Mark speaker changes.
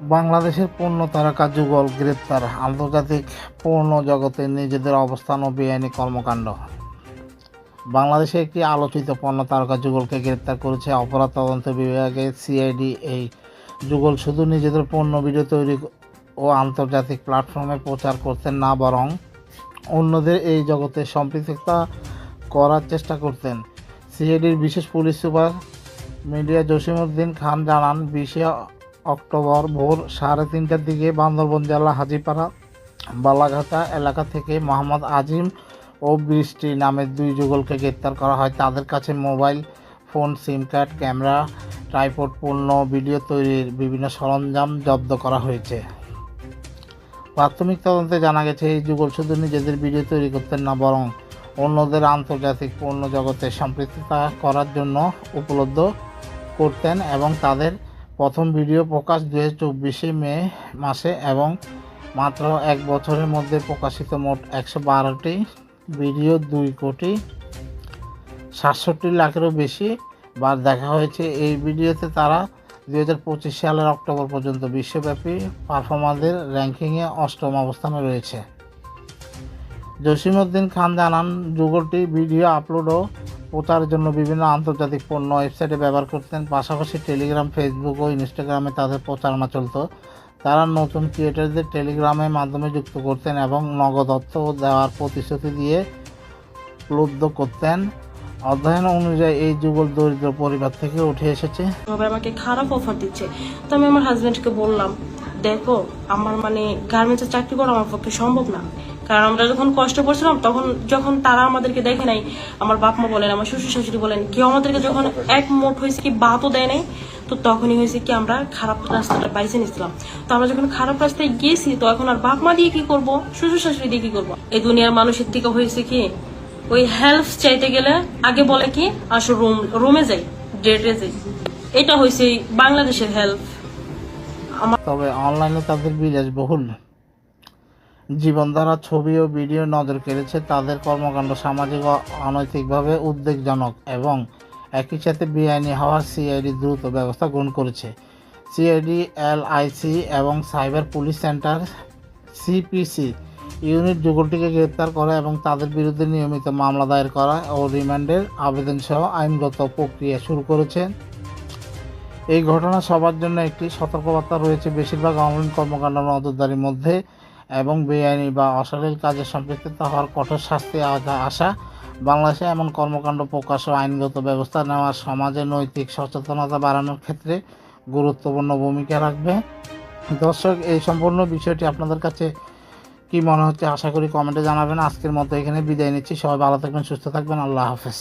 Speaker 1: বাংলাদেশের পণ্য তারকা যুগল গ্রেপ্তার। আন্তর্জাতিক পণ্য জগতে নিজেদের অবস্থান ও বেআইনি কর্মকাণ্ড। বাংলাদেশে একটি আলোচিত পণ্য তারকা যুগলকে গ্রেপ্তার করেছে অপরাধ তদন্ত বিভাগে সিআইডি। এই যুগল শুধু নিজেদের পণ্য ভিডিও তৈরি ও আন্তর্জাতিক প্ল্যাটফর্মে প্রচার করতেন না, বরং অন্যদের এই জগতে সম্পৃক্ততা করার চেষ্টা করতেন। সিআইডির বিশেষ police super media Jasimuddin Khan জানান বিশে অক্টোবর ভোর সাড়ে তিনটার দিকে বান্দরবন জেলা হাজিপাড়া বালাঘাটা এলাকা থেকে মোহাম্মদ আজিম ও বৃষ্টি নামের দুই যুগলকে গ্রেপ্তার করা হয়। তাদের কাছে mobile, phone, SIM card, camera tripod পণ্য, ভিডিও তৈরির বিভিন্ন সরঞ্জাম জব্দ করা হয়েছে। প্রাথমিক তদন্তে জানা গেছে, এই যুগল শুধু নিজেদের ভিডিও তৈরি করতেন না, বরং অন্যদের আন্তর্জাতিক পণ্য জগতে সম্পৃক্ততা করার জন্য উপলব্ধ করতেন এবং তাদের প্রথম ভিডিও প্রকাশ দু হাজার চব্বিশে মে মাসে এবং মাত্র এক বছরের মধ্যে প্রকাশিত মোট একশো বারোটি, ভিডিও দুই কোটি সাতষট্টি লাখেরও বেশি বার দেখা হয়েছে। এই ভিডিওতে তারা দু হাজার পঁচিশ সালের অক্টোবর পর্যন্ত বিশ্বব্যাপী পারফর্মারদের র্যাঙ্কিংয়ে অষ্টম অবস্থানে রয়েছে। জসিমউদ্দিন খান জানান, যুগলটি ভিডিও আপলোড ও প্রচারের জন্য বিভিন্ন আন্তর্জাতিক পণ্য ওয়েবসাইটে ব্যবহার করতেন। পাশাপাশি টেলিগ্রাম ফেসবুক ও ইনস্টাগ্রামে তাদের প্রচারণা চলত। তারা নতুন ক্রিয়েটারদের টেলিগ্রামের মাধ্যমে যুক্ত করতেন এবং নগদ অর্থ দেওয়ার প্রতিশ্রুতি দিয়ে ক্লুব্ধ করতেন। অধ্যয়ন অনুযায়ী এই যুগল দরিদ্র পরিবার থেকে উঠে এসেছে।
Speaker 2: আমাকে খারাপ অফার দিচ্ছে। তো আমি আমার হাজবেন্ডকে বললাম, দেখো, আমার মানে গার্মেন্টসে চাকরি করা আমার পক্ষে সম্ভব না। কারণ আমরা যখন কষ্ট করছিলাম, তখন যখন তারা আমাদেরকে দেখে নাই, আমার বাপ মা বলেন, আমার শ্বশুর শাশুড়ি বলেন, কেউ আমাদেরকে যখন এক মোট হয়েছে কি বাতও দেয় নাই, তো তখনই হয়েছে কি আমরা খারাপ রাস্তাটা বাইছে নিছিলাম। তো আমরা যখন খারাপ রাস্তায় গিয়েছি, তো এখন আর বাপ মা দিয়ে কি করব, শ্বশুর শাশুড়ি দিয়ে কি করব? এই দুনিয়ার মানুষের থেকে হয়েছে কি, ওই হেল্প চাইতে গেলে আগে বলে কি, আসো রুম রুমে যাই ডেটে যাই। এটা হয়েছে বাংলাদেশের হেল্প
Speaker 1: তবে অনলাইনে তাদের বিলাসবহুল জীবনধারা, ছবি ও ভিডিও নজর কেড়েছে তাদের কর্মকাণ্ড সামাজিক ও অনৈতিকভাবে উদ্বেগজনক এবং একই সাথে বেআইনি হওয়ার সিআইডি দ্রুত ব্যবস্থা গ্রহণ করেছে। সিআইডি, এলআইসি এবং cyber police centre CPC unit যুগলটিকে গ্রেপ্তার করা এবং তাদের বিরুদ্ধে নিয়মিত মামলা দায়ের করা ও রিমান্ডের আবেদন সহ আইনগত প্রক্রিয়া শুরু করেছে। এই ঘটনা সবার জন্য একটি সতর্কবার্তা রয়েছে। বেশিরভাগ অনলাইন কর্মকাণ্ড নজরদারির মধ্যে এবং বেআইনি বা অশালীল কাজে সম্পৃক্ত হওয়ার কঠোর শাস্তি আওতায় আসা বাংলাদেশে এমন কর্মকাণ্ড প্রকাশ ও আইনগত ব্যবস্থা নেওয়া সমাজে নৈতিক সচেতনতা বাড়ানোর ক্ষেত্রে গুরুত্বপূর্ণ ভূমিকা রাখবে। দর্শক, এই সম্পূর্ণ বিষয়টি আপনাদের কাছে কি মনে হচ্ছে আশা করি কমেন্টে জানাবেন। আজকের মতো এখানে বিদায় নিচ্ছি। সবাই ভালো থাকবেন, সুস্থ থাকবেন। আল্লাহ হাফেজ।